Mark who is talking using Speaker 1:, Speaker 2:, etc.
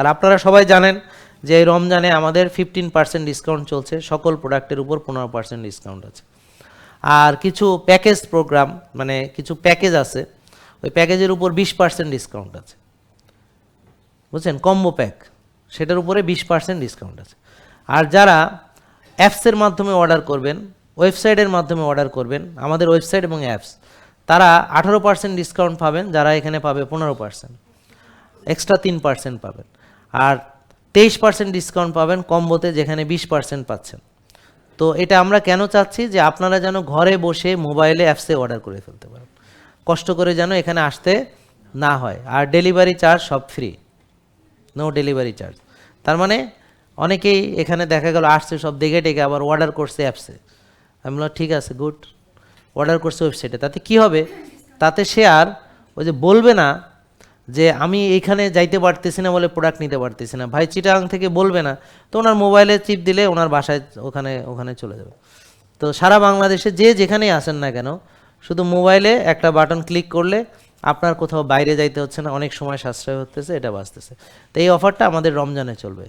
Speaker 1: আর আপনারা সবাই জানেন যে এই রমজানে আমাদের ফিফটিন পার্সেন্ট ডিসকাউন্ট চলছে, সকল প্রোডাক্টের উপর পনেরো পার্সেন্ট ডিসকাউন্ট আছে। আর কিছু প্যাকেজ প্রোগ্রাম মানে কিছু প্যাকেজ আছে, ওই প্যাকেজের উপর বিশ পার্সেন্ট ডিসকাউন্ট আছে। বুঝছেন? কম্বো প্যাক সেটার উপরে বিশ পার্সেন্ট ডিসকাউন্ট আছে। আর যারা অ্যাপসের মাধ্যমে অর্ডার করবেন ওয়েবসাইটের মাধ্যমে অর্ডার করবেন, আমাদের ওয়েবসাইট এবং অ্যাপস তারা আঠারো পার্সেন্ট ডিসকাউন্ট পাবেন, যারা এখানে পাবে পনেরো পার্সেন্ট এক্সট্রা তিন পার্সেন্ট পাবেন। আর তেইশ পার্সেন্ট ডিসকাউন্ট পাবেন কম্বোতে যেখানে বিশ পার্সেন্ট পাচ্ছেন। তো এটা আমরা কেন চাচ্ছি যে আপনারা যেন ঘরে বসে মোবাইলে অ্যাপসে অর্ডার করে ফেলতে পারেন। কষ্ট করে যেন এখানে আসতে না হয়। আর ডেলিভারি চার্জ সব ফ্রি নো ডেলিভারি চার্জ তার মানে অনেকেই এখানে দেখা গেল আসছে, সব দেখে টেকে আবার অর্ডার করছে অ্যাপসে আমি বললাম, ঠিক আছে গুড অর্ডার করছে ওয়েবসাইটে তাতে কি হবে? তাতে সে আর ওই যে বলবে না যে আমি এখানে যাইতে পারতেছি না বলে প্রোডাক্ট নিতে পারতেছি না। ভাই চিটাং থেকে বলবে না, তো ওনার মোবাইলে চিপ দিলে ওনার বাসায় ওখানে ওখানে চলে যাবে। তো সারা বাংলাদেশে যে যেখানেই আসেন না কেন, শুধু মোবাইলে একটা বাটন ক্লিক করলে আপনার কোথাও বাইরে যাইতে হচ্ছে না, অনেক সময় সাশ্রয় হতেছে এটা বাঁচতেছে। তো এই অফারটা আমাদের রমজানে চলবে।